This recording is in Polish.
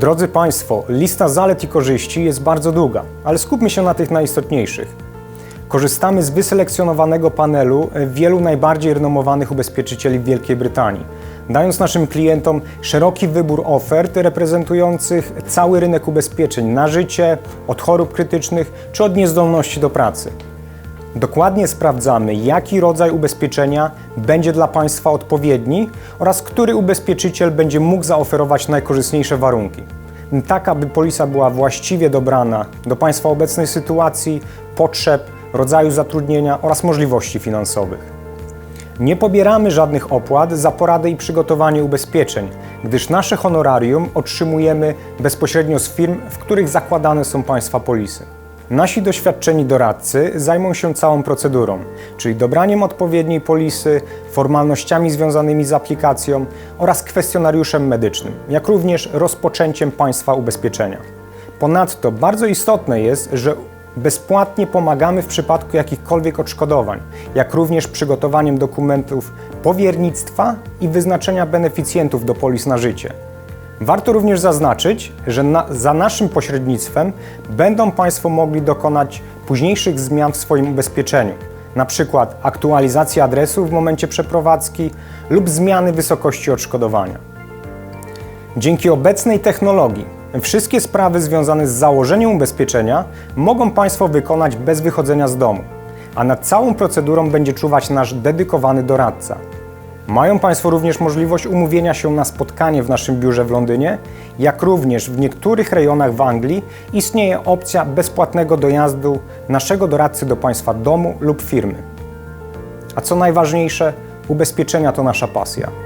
Drodzy Państwo, lista zalet i korzyści jest bardzo długa, ale skupmy się na tych najistotniejszych. Korzystamy z wyselekcjonowanego panelu wielu najbardziej renomowanych ubezpieczycieli w Wielkiej Brytanii, dając naszym klientom szeroki wybór ofert reprezentujących cały rynek ubezpieczeń na życie, od chorób krytycznych czy od niezdolności do pracy. Dokładnie sprawdzamy, jaki rodzaj ubezpieczenia będzie dla Państwa odpowiedni oraz który ubezpieczyciel będzie mógł zaoferować najkorzystniejsze warunki. Tak, aby polisa była właściwie dobrana do Państwa obecnej sytuacji, potrzeb, rodzaju zatrudnienia oraz możliwości finansowych. Nie pobieramy żadnych opłat za poradę i przygotowanie ubezpieczeń, gdyż nasze honorarium otrzymujemy bezpośrednio z firm, w których zakładane są Państwa polisy. Nasi doświadczeni doradcy zajmą się całą procedurą, czyli dobraniem odpowiedniej polisy, formalnościami związanymi z aplikacją oraz kwestionariuszem medycznym, jak również rozpoczęciem Państwa ubezpieczenia. Ponadto bardzo istotne jest, że bezpłatnie pomagamy w przypadku jakichkolwiek odszkodowań, jak również przygotowaniem dokumentów powiernictwa i wyznaczenia beneficjentów do polis na życie. Warto również zaznaczyć, że na, za naszym pośrednictwem będą Państwo mogli dokonać późniejszych zmian w swoim ubezpieczeniu, przykład aktualizacji adresu w momencie przeprowadzki lub zmiany wysokości odszkodowania. Dzięki obecnej technologii wszystkie sprawy związane z założeniem ubezpieczenia mogą Państwo wykonać bez wychodzenia z domu, a nad całą procedurą będzie czuwać nasz dedykowany doradca. Mają Państwo również możliwość umówienia się na spotkanie w naszym biurze w Londynie, jak również w niektórych rejonach w Anglii istnieje opcja bezpłatnego dojazdu naszego doradcy do Państwa domu lub firmy. A co najważniejsze, ubezpieczenia to nasza pasja.